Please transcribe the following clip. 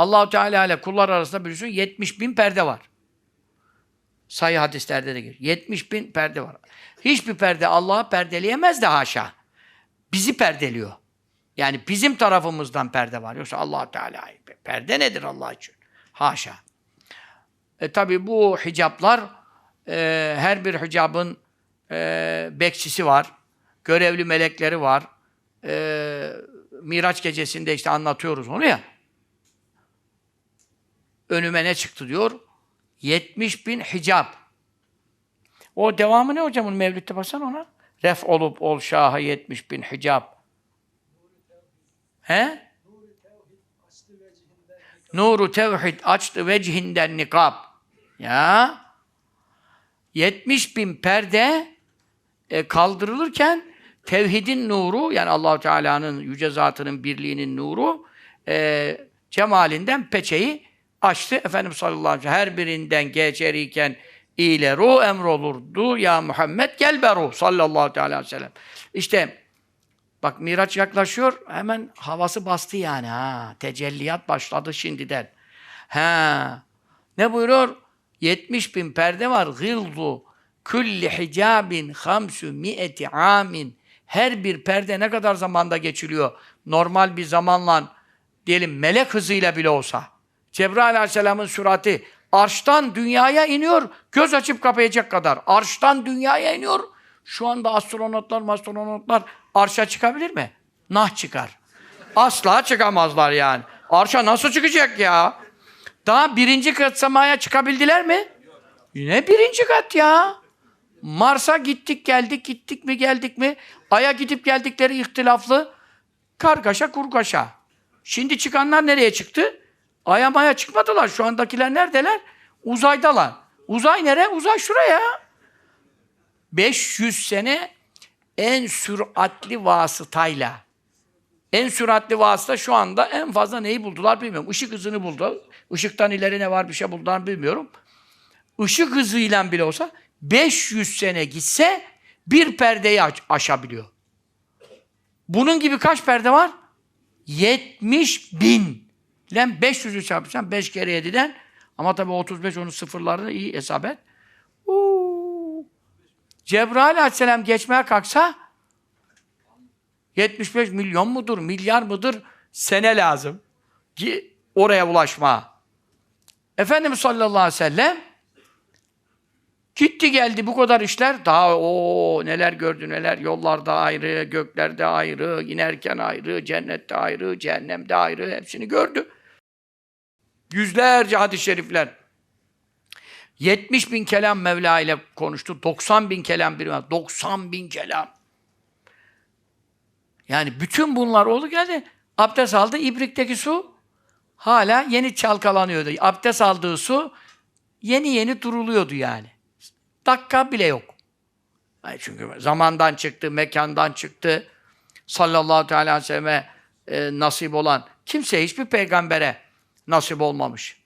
Allahu Teala ile kullar arasında biliyorsun 70 bin perde var. Sayı hadislerde de geliyor. 70 bin perde var. Hiçbir perde Allah'ı perdeleyemez de haşa. Bizi perdeliyor. Yani bizim tarafımızdan perde var. Yoksa allah Teala perde nedir Allah için? Haşa. E tabi bu hicaplar e, her bir hicabın e, bekçisi var. Görevli melekleri var. E, Miraç gecesinde işte anlatıyoruz onu ya. Önüme ne çıktı diyor? 70 bin hicap. O devamı ne hocam? Bunu Mevlüt'te baksana ona. Ref olup ol şaha 70 bin hicap. He? Nuru tevhid açtı vecihinden nikab. Ya. 70 bin perde e, kaldırılırken tevhidin nuru yani Allahu Teala'nın yüce zatının birliğinin nuru e, cemalinden peçeyi açtı. Efendimiz sallallahu aleyhi ve sellem her birinden geçeriyken ileru emrolurdu. Ya Muhammed gel beru sallallahu teala aleyhi ve sellem. İşte bak Miraç yaklaşıyor hemen havası bastı yani ha. Tecelliyat başladı şimdiden. Ha. Ne buyuruyor? 70 bin perde var. Gıldu külli hicabin hamsu mi'eti amin. Her bir perde ne kadar zamanda geçiliyor? Normal bir zamanla diyelim melek hızıyla bile olsa. Cebrail aleyhisselamın sürati arştan dünyaya iniyor. Göz açıp kapayacak kadar. Arştan dünyaya iniyor. Şu anda astronotlar, astronotlar arşa çıkabilir mi? Nah çıkar. Asla çıkamazlar yani. Arşa nasıl çıkacak ya? Daha birinci kat semaya çıkabildiler mi? Ne birinci kat ya? Mars'a gittik geldik, gittik mi geldik mi? Ay'a gidip geldikleri ihtilaflı kargaşa kurgaşa. Şimdi çıkanlar nereye çıktı? Ay'a maya çıkmadılar. Şu andakiler neredeler? Uzaydalar. Uzay nere? Uzay şuraya. 500 sene en süratli vasıtayla. En süratli vasıta şu anda en fazla neyi buldular bilmiyorum. Işık hızını buldu. Işıktan ileri ne var bir şey buldular bilmiyorum. Işık hızıyla bile olsa 500 sene gitse bir perdeyi aç- aşabiliyor. Bunun gibi kaç perde var? 70 bin. Lan 500'ü çarpırsan 5 kere 7'den ama tabii 35 onun sıfırlarını iyi hesap et. Uuu. Cebrail aleyhisselam geçmeye kalksa 75 milyon mudur, milyar mıdır sene lazım ki oraya ulaşma. Efendimiz sallallahu aleyhi ve sellem gitti geldi bu kadar işler daha o neler gördü neler yollarda ayrı, göklerde ayrı, inerken ayrı, cennette ayrı, cehennemde ayrı hepsini gördü. Yüzlerce hadis-i şerifler. 70 bin kelam Mevla ile konuştu. 90 bin kelam bir 90 bin kelam. Yani bütün bunlar oldu geldi. Abdest aldı. İbrikteki su hala yeni çalkalanıyordu. Abdest aldığı su yeni yeni duruluyordu yani. Dakika bile yok. Çünkü zamandan çıktı, mekandan çıktı. Sallallahu teala aleyhi ve selleme e, nasip olan kimse hiçbir peygambere nasip olmamış.